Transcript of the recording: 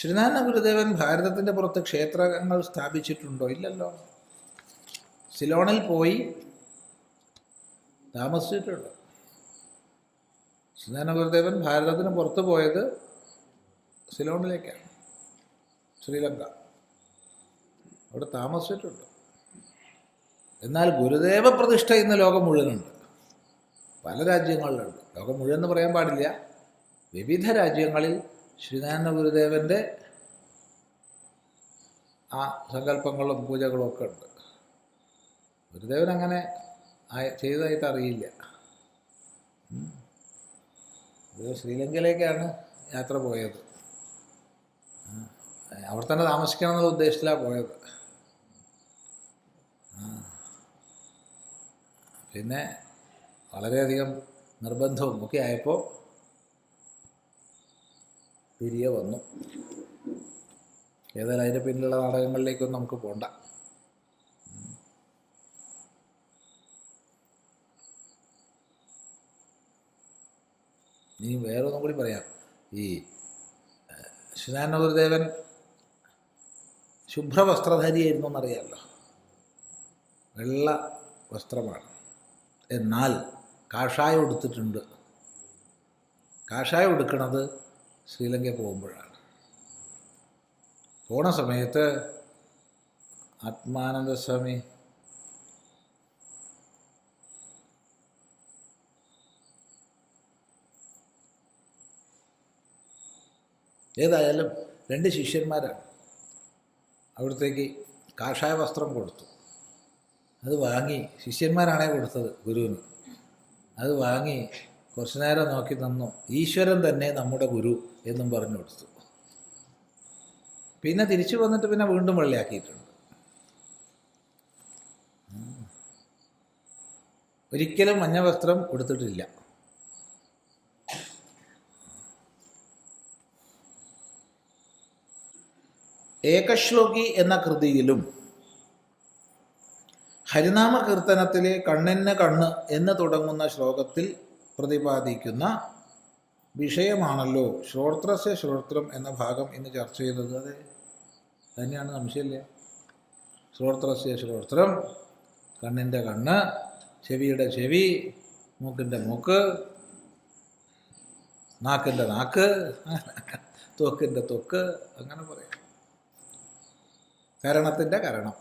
ശ്രീനാരായണ ഗുരുദേവൻ ഭാരതത്തിന്റെ പുറത്ത് ക്ഷേത്രങ്ങൾ സ്ഥാപിച്ചിട്ടുണ്ടോ? ഇല്ലല്ലോ. സിലോണിൽ പോയി താമസിച്ചിട്ടുണ്ട്. ശ്രീനാരായണ ഗുരുദേവൻ ഭാരതത്തിന് പുറത്ത് പോയത് സിലോണിലേക്കാണ്. ശ്രീലങ്ക. അവിടെ താമസിച്ചിട്ടുണ്ട്. എന്നാൽ ഗുരുദേവ പ്രതിഷ്ഠ ഇന്ന് ലോകം മുഴുവനുണ്ട്. പല രാജ്യങ്ങളിലുണ്ട്. ലോകം മുഴുവൻ എന്ന് പറയാൻ പാടില്ല. വിവിധ രാജ്യങ്ങളിൽ ശ്രീനാരായണ ഗുരുദേവന്റെ ആ സങ്കല്പങ്ങളും പൂജകളും ഒക്കെ ഉണ്ട് ഗുരുദേവൻ അങ്ങനെ ചെയ്തതായിട്ട് അറിയില്ല. ശ്രീലങ്കയിലേക്കാണ് യാത്ര പോയത്. അവിടെ തന്നെ താമസിക്കണം എന്നുള്ള ഉദ്ദേശത്തിലാണ് പോയത്. പിന്നെ വളരെയധികം നിർബന്ധവും ഒക്കെ ആയപ്പോൾ തിരികെ വന്നു. ഏതായാലും അതിന്റെ പിന്നിലുള്ള നാടകങ്ങളിലേക്കൊന്നും നമുക്ക് പോണ്ട. ഇനി വേറെ ഒന്നും കൂടി പറയാം. ഈ ശ്രീനാരായണഗുരുദേവൻ ശുഭ്രവസ്ത്രധാരിയായിരുന്നു എന്നറിയാമല്ലോ വെള്ള വസ്ത്രമാണ്. എന്നാൽ കാഷായം എടുത്തിട്ടുണ്ട് കാഷായം എടുക്കുന്നത് ശ്രീലങ്കയിൽ പോകുമ്പോഴാണ്. പോണ സമയത്ത് ആത്മാനന്ദ സ്വാമി ഏതായാലും രണ്ട് ശിഷ്യന്മാരാണ്. അവിടത്തേക്ക് കാഷായ വസ്ത്രം കൊടുത്തു. അത് വാങ്ങി ശിഷ്യന്മാരാണേ കൊടുത്തത് ഗുരുവിന്. അത് വാങ്ങി കുറച്ചു നേരം നോക്കി തന്നു ഈശ്വരൻ തന്നെ നമ്മുടെ ഗുരു എന്നും പറഞ്ഞു കൊടുത്തു. പിന്നെ തിരിച്ചു വന്നിട്ട് പിന്നെ വീണ്ടും വെള്ളിയാക്കിയിട്ടുണ്ട്. ഒരിക്കലും മഞ്ഞ വസ്ത്രം കൊടുത്തിട്ടില്ല ഏകശ്ലോകി എന്ന കൃതിയിലും ഹരിനാമ കീർത്തനത്തിലെ കണ്ണിന് കണ്ണ് എന്ന് തുടങ്ങുന്ന ശ്ലോകത്തിൽ പ്രതിപാദിക്കുന്ന വിഷയമാണല്ലോ ശ്രോത്രസ്യ ശ്രോത്രം എന്ന ഭാഗം ഇന്ന് ചർച്ച ചെയ്തത്. അതെ. തന്നെയാണ് സംശയമില്ല? ശ്രോത്രസ്യ ശ്രോത്രം കണ്ണിന്റെ കണ്ണ് ചെവിയുടെ ചെവി മൂക്കിന്റെ മൂക്ക് നാക്കിന്റെ നാക്ക് ത്വക്കിന്റെ തൊക്ക് അങ്ങനെ പറയാം. കരണത്തിന്റെ കരണം.